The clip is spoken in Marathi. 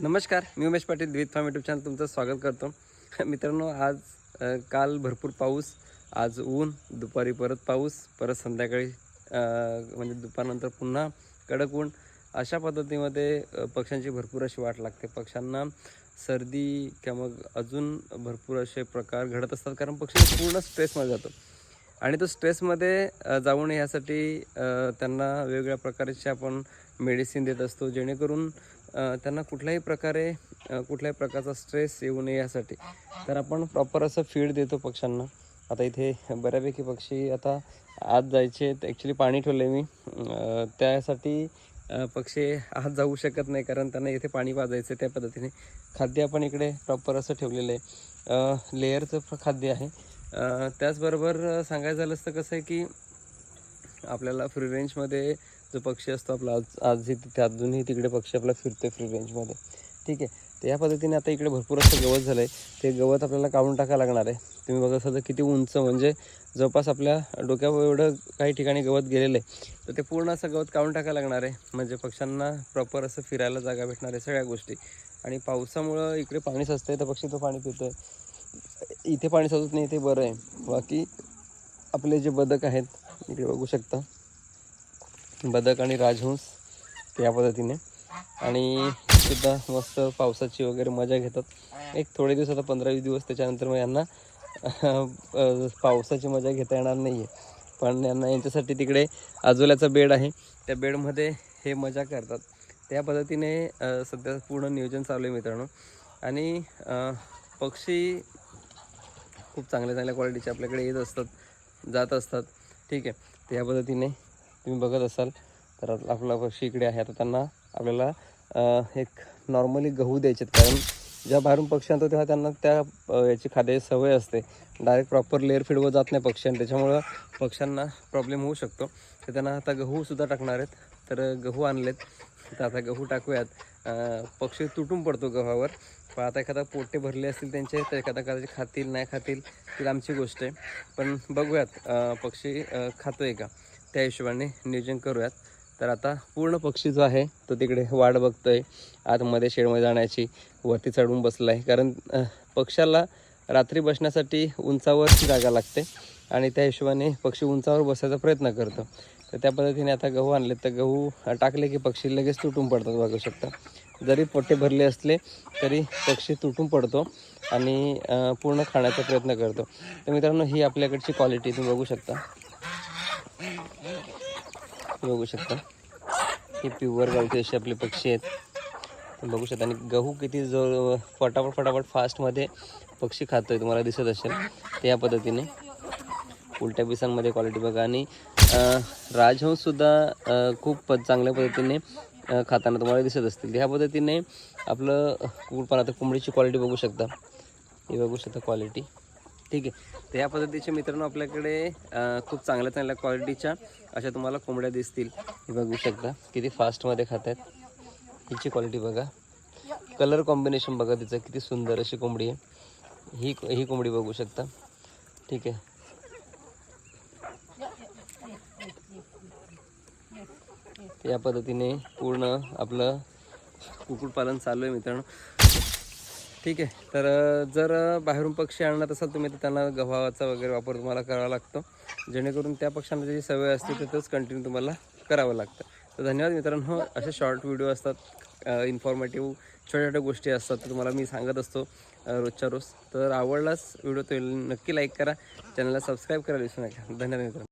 नमस्कार मी उमेश पाटील द्वित फार्म यूट्यूब चॅनल तुमचं स्वागत करतो. मित्रांनो आज काल भरपूर पाऊस आज ऊन दुपारी परत पाऊस परत संध्याकाळी म्हणजे दुपारनंतर पुन्हा कडक ऊन. अशा पद्धतीमध्ये पक्ष्यांची भरपूर अशी वाट लागते. पक्ष्यांना सर्दी किंवा मग अजून भरपूर असे प्रकार घडत असतात कारण पक्षी पूर्ण स्ट्रेसमध्ये जातो. आणि तो स्ट्रेसमध्ये जाऊन जाऊ नये यासाठी त्यांना वेगवेगळ्या प्रकारचे आपण मेडिसिन देत असतो जेणेकरून त्यांना कुठल्याही प्रकारे कुठल्याही प्रकारचा स्ट्रेस येऊ नये यासाठी. तर आपण प्रॉपर असं फीड देतो पक्ष्यांना. आता इथे बऱ्यापैकी पक्षी आता आत जायचे. ॲक्च्युली पाणी ठेवले मी. त्यासाठी पक्षी आत जाऊ शकत नाही कारण त्यांना इथे पाणी पाजायचं त्या पद्धतीने. खाद्य आपण इकडे प्रॉपर असं ठेवलेलं आहे. लेअरचं खाद्य आहे. त्याचबरोबर सांगायचं झालं असतं कसं आहे की आपल्याला फ्री रेंजमध्ये जो पक्षी असतो आपला. आज आजही तिथे अजूनही तिकडे पक्षी आपला फिरतोय फ्री रेंजमध्ये ठीक आहे? तर या पद्धतीने आता इकडे भरपूर असं गवत झालं आहे ते गवत आपल्याला काढून टाकावं लागणार आहे. तुम्ही बघत असाल किती उंच म्हणजे जवळपास आपल्या डोक्यावर एवढं काही ठिकाणी गवत गेलेलं आहे. तर ते पूर्ण असं गवत काढून टाकावं लागणार आहे. म्हणजे पक्ष्यांना प्रॉपर असं फिरायला जागा भेटणार आहे सगळ्या गोष्टी. आणि पावसामुळं इकडे पाणी आहे तर पक्षी तो पाणी पितो इथे पाणी साचत नाही ते बरं आहे. बाकी आपले जे बदक आहेत इकडे बघू शकता. बदक आणि राजहंस त्या पद्धतीने. आणि सुद्धा मस्त पावसाची वगैरे मजा घेतात. एक थोडे दिवस आता पंधरा वीस दिवस त्याच्यानंतर मग यांना पावसाची मजा घेता येणार नाही आहे पण यांना यांच्यासाठी तिकडे आजोल्याचा बेड आहे. त्या बेडमध्ये हे मजा करतात. त्या पद्धतीने सध्या पूर्ण नियोजन चालू आहे मित्रांनो. आणि पक्षी खूप चांगल्या चांगल्या क्वालिटीचे आपल्याकडे येत असतात जात असतात. ठीक आहे. त्या पद्धतीने तुम्ही बघत असाल तर आपला पक्षी इकडे आहे. आता त्यांना आपल्याला एक नॉर्मली गहू द्यायचे कारण जेव्हा बाहेरून पक्षी आणतो तेव्हा त्यांना त्या याची खाद्याची सवय असते. डायरेक्ट प्रॉपर लेअर फिडवर जात नाही पक्षी आणि त्याच्यामुळं पक्ष्यांना प्रॉब्लेम होऊ शकतो. तर त्यांना आता गहूसुद्धा टाकणार आहेत. तर गहू आणलेत. तर आता गहू टाकूयात. पक्षी तुटून पडतो गव्हावर. पण आता एखादा पोटे भरले असतील त्यांचे तर एखादा कदाचित खातील नाही खातील ती आमची गोष्ट आहे. पण बघूयात पक्षी खातोय का? त्या हिशोबाने नियोजन करूयात. तर आता पूर्ण पक्षी जो आहे तो तिकडे वाट बघतोय. आतमध्ये शेडमध्ये जाण्याची वरती चढून बसला आहे कारण पक्षाला पक्ष्याला रात्री बसण्यासाठी उंचावरची जागा लागते आणि त्या हिशोबाने पक्षी उंचावर बसायचा प्रयत्न करतो. तर त्या पद्धतीने आता गहू आणले तर गहू टाकले की पक्षी लगेच तुटून पडतात बघू शकता. जरी पोटे भरले असले तरी पक्षी तुटून पडतो आणि पूर्ण खाण्याचा प्रयत्न करतो. तर मित्रांनो ही आपल्याकडची क्वालिटी तुम्ही बघू शकता. बघू शकता. हे प्युअर गावठी असे आपले पक्षी आहेत. बघू शकता. आणि गहू किती जो फटाफट फटाफट फास्टमध्ये पक्षी खातोय तुम्हाला दिसत असेल. त्या पद्धतीने. उलट्या पिसांमध्ये क्वालिटी बघा. आणि राजहंससुद्धा खूप चांगल्या पद्धतीने खाताना तुम्हाला दिसत असतील. ह्या पद्धतीने आपलं कुकुटपालन आता कोंबडीची क्वालिटी बघू शकता. हे बघू शकता क्वालिटी ठीक आहे. तर या पद्धतीचे मित्रांनो आपल्याकडे खूप चांगल्या चांगल्या क्वालिटीच्या अशा तुम्हाला कोंबड्या दिसतील. हे बघू शकता. किती फास्टमध्ये खात आहेत हिची क्वालिटी बघा. कलर कॉम्बिनेशन बघा तिचं. किती सुंदर अशी कोंबडी आहे. ही ही कोंबडी बघू शकता. ठीक आहे. या पद्धतीने पूर्ण आपलं कुक्कुटपालन चालू आहे मित्रांनो. ठीक आहे. तर जर बाहेरून पक्षी आणत असाल तुम्ही तर त्यांना गव्हाचा वगैरे वापर तुम्हाला करावा लागतो. जेणेकरून त्या पक्ष्यांना जी सवय असते तर तेच कंटिन्यू तुम्हाला करावं लागतं. तर धन्यवाद मित्रांनो. असे शॉर्ट व्हिडिओ असतात इन्फॉर्मेटिव्ह छोट्या छोट्या गोष्टी असतात तर तुम्हाला मी सांगत असतो रोजच्या रोज. तर आवडलाच व्हिडिओ तो नक्की लाईक करा. चॅनलला सबस्क्राईब करायला विसरू नका. धन्यवाद मित्रांनो.